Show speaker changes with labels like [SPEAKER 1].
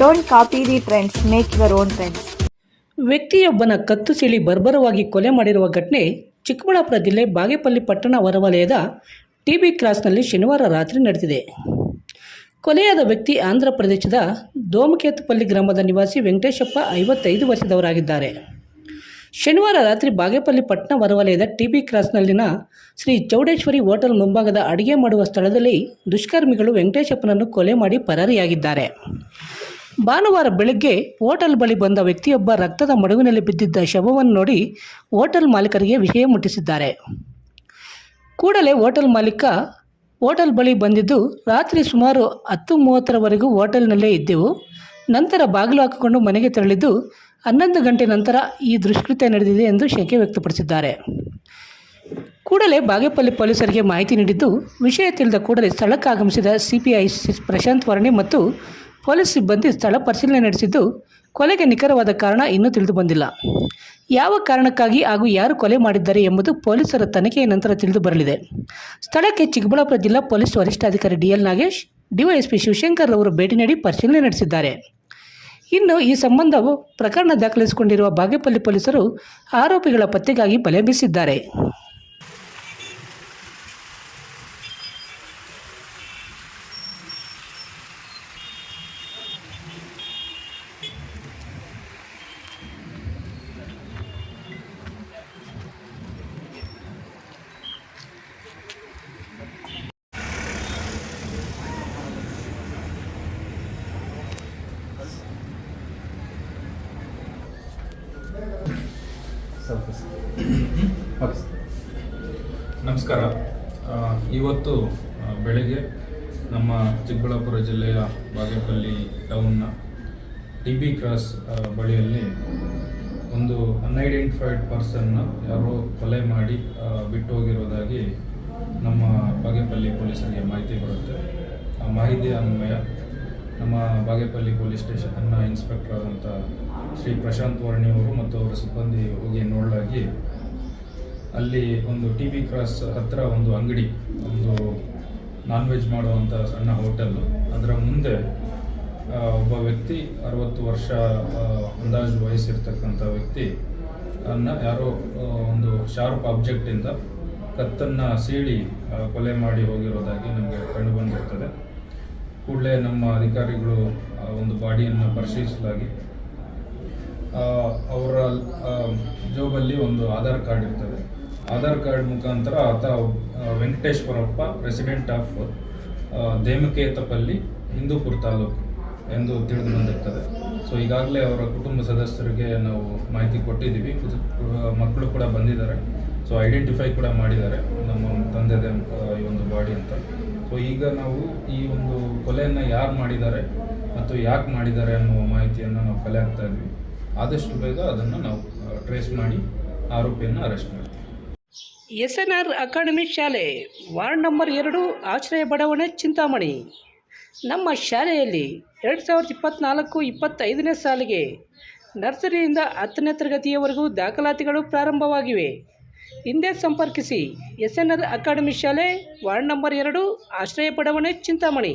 [SPEAKER 1] don't copy the trends make your own trends
[SPEAKER 2] ವ್ಯಕ್ತಿಯೊಬ್ಬನ ಕತ್ತು ಸೀಳಿ ಬರ್ಬರವಾಗಿ ಕೊಲೆ ಮಾಡಿರುವ ಘಟನೆ ಚಿಕ್ಕಬಳ್ಳಾಪುರ ಜಿಲ್ಲೆ ಬಾಗೇಪಲ್ಲಿ ಪಟ್ಟಣ ಹೊರವಲಯದ ಟಿಬಿ ಕ್ರಾಸ್ನಲ್ಲಿ ಶನಿವಾರ ರಾತ್ರಿ ನಡೆದಿದೆ. ಕೊಲೆಯಾದ ವ್ಯಕ್ತಿ ಆಂಧ್ರ ಪ್ರದೇಶದ ದೋಮಕೇತುಪಲ್ಲಿ ಗ್ರಾಮದ ನಿವಾಸಿ ವೆಂಕಟೇಶಪ್ಪ ಐವತ್ತೈದು ವರ್ಷದವರಾಗಿದ್ದಾರೆ. ಶನಿವಾರ ರಾತ್ರಿ ಬಾಗೇಪಲ್ಲಿ ಪಟ್ಟಣ ಹೊರವಲಯದ ಟಿಬಿ ಕ್ರಾಸ್ನಲ್ಲಿನ ಶ್ರೀ ಚೌಡೇಶ್ವರಿ ಹೋಟೆಲ್ ಮುಂಭಾಗದ ಅಡುಗೆ ಮಾಡುವ ಸ್ಥಳದಲ್ಲಿ ದುಷ್ಕರ್ಮಿಗಳು ವೆಂಕಟೇಶಪ್ಪನನ್ನು ಕೊಲೆ ಮಾಡಿ ಪರಾರಿಯಾಗಿದ್ದಾರೆ. ಭಾನುವಾರ ಬೆಳಗ್ಗೆ ಹೋಟೆಲ್ ಬಳಿ ಬಂದ ವ್ಯಕ್ತಿಯೊಬ್ಬ ರಕ್ತದ ಮಡುವಿನಲ್ಲಿ ಬಿದ್ದಿದ್ದ ಶವವನ್ನು ನೋಡಿ ಹೋಟೆಲ್ ಮಾಲೀಕರಿಗೆ ವಿಷಯ ಮುಟ್ಟಿಸಿದ್ದಾರೆ. ಕೂಡಲೇ ಹೋಟೆಲ್ ಮಾಲೀಕ ಹೋಟೆಲ್ ಬಳಿ ಬಂದಿದ್ದು, ರಾತ್ರಿ ಸುಮಾರು ಹತ್ತು ಮೂವತ್ತರವರೆಗೂ ಹೋಟೆಲ್ನಲ್ಲೇ ಇದ್ದೆವು. ನಂತರ ಬಾಗಿಲು ಹಾಕಿಕೊಂಡು ಮನೆಗೆ ತೆರಳಿದ್ದು, ಹನ್ನೊಂದು ಗಂಟೆ ನಂತರ ಈ ದುಷ್ಕೃತ್ಯ ನಡೆದಿದೆ ಎಂದು ಶಂಕೆ ವ್ಯಕ್ತಪಡಿಸಿದ್ದಾರೆ. ಕೂಡಲೇ ಬಾಗೇಪಲ್ಲಿ ಪೊಲೀಸರಿಗೆ ಮಾಹಿತಿ ನೀಡಿದ್ದು, ವಿಷಯ ತಿಳಿದ ಕೂಡಲೇ ಸ್ಥಳಕ್ಕಾಗಮಿಸಿದ ಸಿಪಿಐ ಪ್ರಶಾಂತ್ ವರ್ಣಿ ಮತ್ತು ಪೊಲೀಸ್ ಸಿಬ್ಬಂದಿ ಸ್ಥಳ ಪರಿಶೀಲನೆ ನಡೆಸಿದ್ದು ಕೊಲೆಗೆ ನಿಖರವಾದ ಕಾರಣ ಇನ್ನೂ ತಿಳಿದು ಬಂದಿಲ್ಲ. ಯಾವ ಕಾರಣಕ್ಕಾಗಿ ಹಾಗೂ ಯಾರು ಕೊಲೆ ಮಾಡಿದ್ದಾರೆ ಎಂಬುದು ಪೊಲೀಸರ ತನಿಖೆಯ ನಂತರ ತಿಳಿದು ಬರಲಿದೆ. ಸ್ಥಳಕ್ಕೆ ಚಿಕ್ಕಬಳ್ಳಾಪುರ ಜಿಲ್ಲಾ ಪೊಲೀಸ್ ವರಿಷ್ಠಾಧಿಕಾರಿ ಡಿಎಲ್ ನಾಗೇಶ್, ಡಿವೈಎಸ್ಪಿ ಶಿವಶಂಕರ್ ಅವರು ಭೇಟಿ ನೀಡಿ ಪರಿಶೀಲನೆ ನಡೆಸಿದ್ದಾರೆ. ಇನ್ನು ಈ ಸಂಬಂಧವು ಪ್ರಕರಣ ದಾಖಲಿಸಿಕೊಂಡಿರುವ ಬಾಗೇಪಲ್ಲಿ ಪೊಲೀಸರು ಆರೋಪಿಗಳ ಪತ್ತೆಗಾಗಿ ಬಲೆ ಬೀಸಿದ್ದಾರೆ.
[SPEAKER 3] ಓಕೆ ಸರ್
[SPEAKER 4] ನಮಸ್ಕಾರ. ಇವತ್ತು ಬೆಳಗ್ಗೆ ನಮ್ಮ ಚಿಕ್ಕಬಳ್ಳಾಪುರ ಜಿಲ್ಲೆಯ ಬಾಗೇಪಲ್ಲಿ ಟೌನ್ನ ಟಿ ಬಿ ಕ್ರಾಸ್ ಬಳಿಯಲ್ಲಿ ಒಂದು ಅನ್ಐಡೆಂಟಿಫೈಡ್ ಪರ್ಸನ್ನ ಯಾರೋ ಕೊಲೆ ಮಾಡಿ ಬಿಟ್ಟು ಹೋಗಿರೋದಾಗಿ ನಮ್ಮ ಬಾಗೇಪಲ್ಲಿ ಪೊಲೀಸರಿಗೆ ಮಾಹಿತಿ ಬರುತ್ತೆ. ಆ ಮಾಹಿತಿ ಅನ್ವಯ ನಮ್ಮ ಬಾಗೇಪಲ್ಲಿ ಪೊಲೀಸ್ ಸ್ಟೇಷನ್ನ ಇನ್ಸ್ಪೆಕ್ಟರ್ ಆದಂಥ ಶ್ರೀ ಪ್ರಶಾಂತ್ ವರ್ಣಿ ಅವರು ಮತ್ತು ಅವರ ಸಿಬ್ಬಂದಿ ಹೋಗಿ ನೋಡಲಾಗಿ ಅಲ್ಲಿ ಒಂದು ಟಿ ಬಿ ಕ್ರಾಸ್ ಹತ್ತಿರ ಒಂದು ಅಂಗಡಿ, ಒಂದು ನಾನ್ ವೆಜ್ ಮಾಡುವಂಥ ಸಣ್ಣ ಹೋಟೆಲ್ ಅದರ ಮುಂದೆ ಒಬ್ಬ ವ್ಯಕ್ತಿ ಅರವತ್ತು ವರ್ಷ ಅಂದಾಜು ವಯಸ್ಸಿರ್ತಕ್ಕಂಥ ವ್ಯಕ್ತಿ ಅನ್ನ ಯಾರೋ ಒಂದು ಶಾರ್ಪ್ ಆಬ್ಜೆಕ್ಟಿಂದ ಕತ್ತನ್ನು ಸೀಳಿ ಕೊಲೆ ಮಾಡಿ ಹೋಗಿರೋದಾಗಿ ನಮಗೆ ಕಂಡು ಬಂದಿರ್ತದೆ. ಕೂಡಲೇ ನಮ್ಮ ಅಧಿಕಾರಿಗಳು ಆ ಒಂದು ಬಾಡಿಯನ್ನು ಪರಿಶೀಲಿಸಲಾಗಿ ಅವರ ಜೋಬಲ್ಲಿ ಒಂದು ಆಧಾರ್ ಕಾರ್ಡ್ ಇರ್ತದೆ. ಆಧಾರ್ ಕಾರ್ಡ್ ಮುಖಾಂತರ ಆತ ವೆಂಕಟೇಶ್ವರಪ್ಪ ರೆಸಿಡೆಂಟ್ ಆಫ್ ದೇಮಕೇತಪಲ್ಲಿ, ಹಿಂದೂಪುರ ತಾಲೂಕು ಎಂದು ತಿಳಿದು ಬಂದಿರ್ತದೆ. ಸೊ, ಈಗಾಗಲೇ ಅವರ ಕುಟುಂಬ ಸದಸ್ಯರಿಗೆ ನಾವು ಮಾಹಿತಿ ಕೊಟ್ಟಿದ್ದೀವಿ. ಕುಟು- ಮಕ್ಕಳು ಕೂಡ ಬಂದಿದ್ದಾರೆ. ಸೊ, ಐಡೆಂಟಿಫೈ ಕೂಡ ಮಾಡಿದ್ದಾರೆ ನಮ್ಮ ತಂದೆದೇ ಈ ಒಂದು ಬಾಡಿ ಅಂತ. ಸೊ, ಈಗ ನಾವು ಈ ಒಂದು ಕೊಲೆಯನ್ನು ಯಾರು ಮಾಡಿದ್ದಾರೆ ಮತ್ತು ಯಾಕೆ ಮಾಡಿದ್ದಾರೆ ಅನ್ನುವ ಮಾಹಿತಿಯನ್ನು ನಾವು ಕಲೆ ಹಾಕ್ತಾ ಇದ್ವಿ. ಆದಷ್ಟು ಬೇಗ ಅದನ್ನು ನಾವು ಟ್ರೇಸ್ ಮಾಡಿ ಆರೋಪಿಯನ್ನು ಅರೆಸ್ಟ್ ಮಾಡ್ತೀವಿ.
[SPEAKER 2] ಎಸ್ ಎನ್ ಆರ್ ಅಕಾಡೆಮಿ ಶಾಲೆ, ವಾರ್ಡ್ ನಂಬರ್ ಎರಡು, ಆಶ್ರಯ ಬಡಾವಣೆ ಚಿಂತಾಮಣಿ. ನಮ್ಮ ಶಾಲೆಯಲ್ಲಿ ಎರಡು ಸಾವಿರದ ಇಪ್ಪತ್ತ್ನಾಲ್ಕು ಇಪ್ಪತ್ತೈದನೇ ಸಾಲಿಗೆ ನರ್ಸರಿಯಿಂದ ಹತ್ತನೇ ತರಗತಿಯವರೆಗೂ ದಾಖಲಾತಿಗಳು ಪ್ರಾರಂಭವಾಗಿವೆ. ಹಿಂದೆ ಸಂಪರ್ಕಿಸಿ ಎಸ್ ಎನ್ ಆರ್ ಅಕಾಡೆಮಿ ಶಾಲೆ, ವಾರ್ಡ್ ನಂಬರ್ ಎರಡು, ಆಶ್ರಯ ಬಡಾವಣೆ ಚಿಂತಾಮಣಿ.